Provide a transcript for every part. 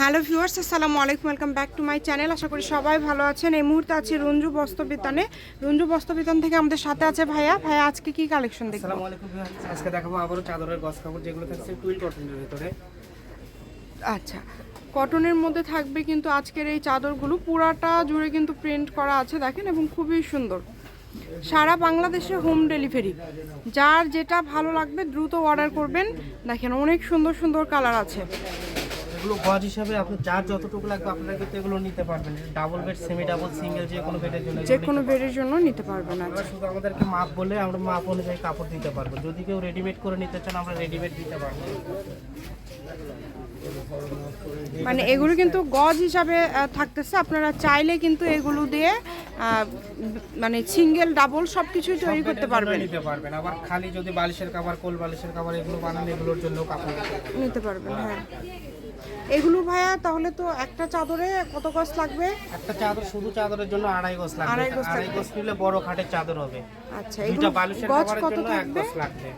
Hello viewers আসসালামু আলাইকুম welcome back to my channel. আশা করি সবাই ভালো আছেন। এই মুহূর্তে আছি রঞ্জু বস্ত্রবিতানে। রঞ্জু বস্ত্রবিতান থেকে আমাদের সাথে আছে ভাইয়া। ভাইয়া আজকে কি কালেকশন দেখব? আসসালামু আলাইকুম। আজকে দেখাবো আবারও চাদরের গস কাপড় যেগুলো থাকছে টুইল কটনের ভিতরে। আচ্ছা কটনের মধ্যে থাকবে কিন্তু আজকের এই চাদরগুলো। পুরাটা জুড়ে কিন্তু প্রিন্ট করা আছে দেখেন এবং খুবই সুন্দর। সারা বাংলাদেশে হোম ডেলিভারি যার যেটা ভালো লাগবে দ্রুত অর্ডার করবেন। দেখেন অনেক সুন্দর সুন্দর কালার আছে। এগুলো গজ হিসাবে আপনি যার যতটুকু লাগবে আপনারা কিন্তু এগুলো নিতে পারবেন। Double bed semi double single যে কোনো বেডের জন্য যে কোনো বেডের জন্য নিতে পারবেন পারবেন। আচ্ছা। আমরা শুধু আমাদেরকে মাপ বলে আমরা মাপ অনুযায়ী কাপড় দিতে পারব। যদি কেউ রেডিমেড করে নিতে চান আমরা রেডিমেড দিতে পারব। মানে এগুলো কিন্তু গজ হিসাবে থাকতেছে। আপনারা চাইলে কিন্তু এগুলো দিয়ে মানে সিঙ্গেল ডাবল সব কিছুই তৈরি করতে পারবেন। নিতে পারবেন। আবার খালি যদি বালিশের কাভার কোল বালিশের কাভার এগুলো বানান এগুলোর জন্য কাপড় নিতে পারবেন হ্যাঁ। এগুলো ভাইয়া তাহলে তো একটা চাদরে কত গজ লাগবে? একটা চাদর শুধু চাদরের জন্য আড়াই গজ লাগবে। আড়াই গজ নিলে বড় খাটের চাদর হবে। আচ্ছা এটা বালিশের কত জন্য এক গজ লাগবে।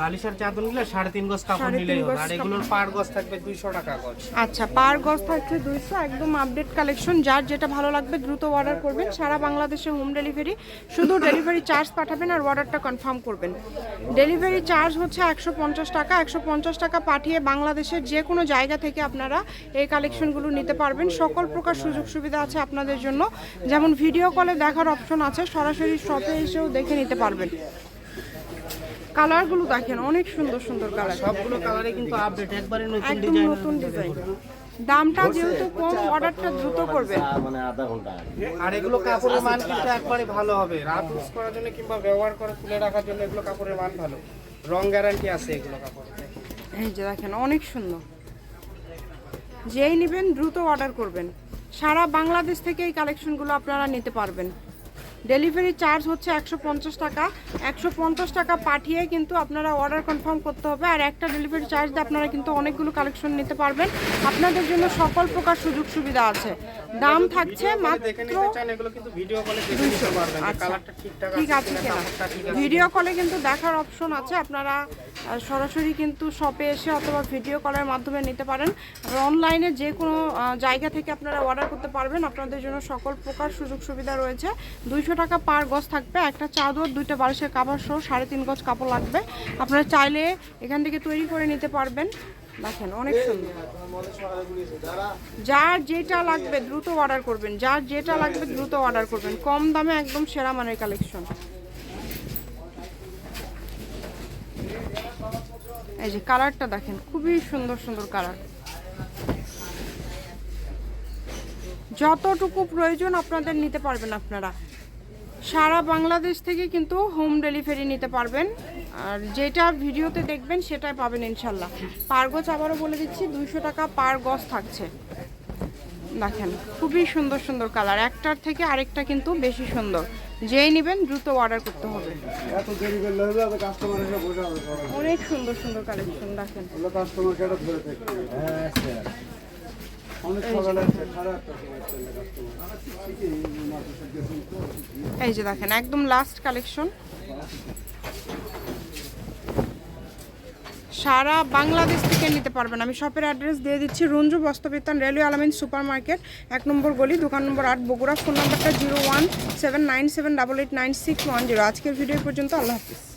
বালিশের চাদর নিলে সাড়ে তিন গজ কাপড় নিলেই হবে। আর এগুলোর পার গজ থাকবে দুইশো টাকা গজ। আচ্ছা পার গজ থাকছে দুইশো। একদম আপডেট কালেকশন যার যেটা ভালো লাগবে দ্রুত অর্ডার করবেন। সারা বাংলাদেশে হোম ডেলিভারি শুধু ডেলিভারি চার্জ পাঠাবেন আর অর্ডারটা কনফার্ম করবেন। ডেলিভারি চার্জ হচ্ছে একশো পঞ্চাশ টাকা। একশো পঞ্চাশ টাকা পাঠিয়ে বাংলাদেশের যে কোনো জায়গা থেকে আপনারা এই কালেকশনগুলো নিতে পারবেন। সকল প্রকার সুযোগ সুবিধা আছে আপনাদের জন্য। যেমন ভিডিও কলে দেখার অপশন আছে। সরাসরি শপে এসেও দেখে নিতে পারবেন। কালারগুলো দেখেন অনেক সুন্দর সুন্দর কালার। সবগুলো কালারে কিন্তু আপডেট একবারে নতুন একদম ডিজাইন নতুন ডিজাইন দামটা যেহেতু কম অর্ডারটা দ্রুত করবেন মানে আধা ঘণ্টা আর এগুলো কাপড়ের মান কিন্তু একবারে ভালো হবে। রাত ইউজ করার জন্য কিংবা ব্যবহার করে তুলে রাখার জন্য এগুলো কাপড়ের মান ভালো। রং গ্যারান্টি আছে এগুলো কাপড়ের। এই যে দেখেন অনেক সুন্দর। যেই নেবেন দ্রুত অর্ডার করবেন। সারা বাংলাদেশ থেকে এই কালেকশনগুলো আপনারা নিতে পারবেন। ডেলিভারি চার্জ হচ্ছে একশো পঞ্চাশ টাকা। একশো পঞ্চাশ টাকা পাঠিয়ে কিন্তু আপনারা অর্ডার কনফার্ম করতে হবে। আর একটা ডেলিভারি চার্জ দিয়ে আপনারা কিন্তু অনেকগুলো কালেকশন নিতে পারবেন। আপনাদের জন্য সকল প্রকার সুযোগ সুবিধা আছে। দাম থাকছে মাত্র আচ্ছা। ঠিক আছে ভিডিও কলে কিন্তু দেখার অপশন আছে। আপনারা সরাসরি কিন্তু শপে এসে অথবা ভিডিও কলের মাধ্যমে নিতে পারেন। আর অনলাইনে যে কোনো জায়গা থেকে আপনারা অর্ডার করতে পারবেন। আপনাদের জন্য সকল প্রকার সুযোগ সুবিধা রয়েছে। দুইশো টাকা পার গজ থাকবে। একটা চাদর, দুইটা বালিশের কাপড় সহ সাড়ে তিন গজ কাপড় লাগবে। আপনারা চাইলে এখান থেকে তৈরি করে নিতে পারবেন। দেখেন, অনেক সুন্দর। যার যেটা লাগবে দ্রুত অর্ডার করবেন। যার যেটা লাগবে দ্রুত অর্ডার করবেন। কম দামে একদম সেরা মানের কালেকশন। এই যে কালারটা দেখেন, খুবই সুন্দর সুন্দর কালার। যতটুকু প্রয়োজন আপনাদের নিতে পারবেন আপনারা। সারা বাংলাদেশ থেকে কিন্তু হোম ডেলিভারি নিতে পারবেন। আর যেটা ভিডিওতে দেখবেন সেটাই পাবেন ইনশাল্লাহ। পার গজ আবারও বলে দিচ্ছি দুইশো টাকা পার গজ থাকছে। দেখেন খুবই সুন্দর সুন্দর কালার একটার থেকে আরেকটা কিন্তু বেশি সুন্দর। যেই নেবেন দ্রুত অর্ডার করতে হবে। এত দেরি করলে হবে তো কাস্টমার এসে বসে হবে সবাই অনেক সুন্দর সুন্দর কালেকশন দেখেন। এই যে দেখেন। একদম লাস্ট কালেকশন সারা বাংলাদেশ থেকে নিতে পারবেন। আমি শপের অ্যাড্রেস দিয়ে দিচ্ছি Ranju Bastrabitan railway Alamin super market এক নম্বর গলি দোকান নম্বর আট বগুড়া ফোন নাম্বারটা zero one seven nine seven double eight nine six one zero আজকের ভিডিও পর্যন্ত আল্লাহ হাফিজ।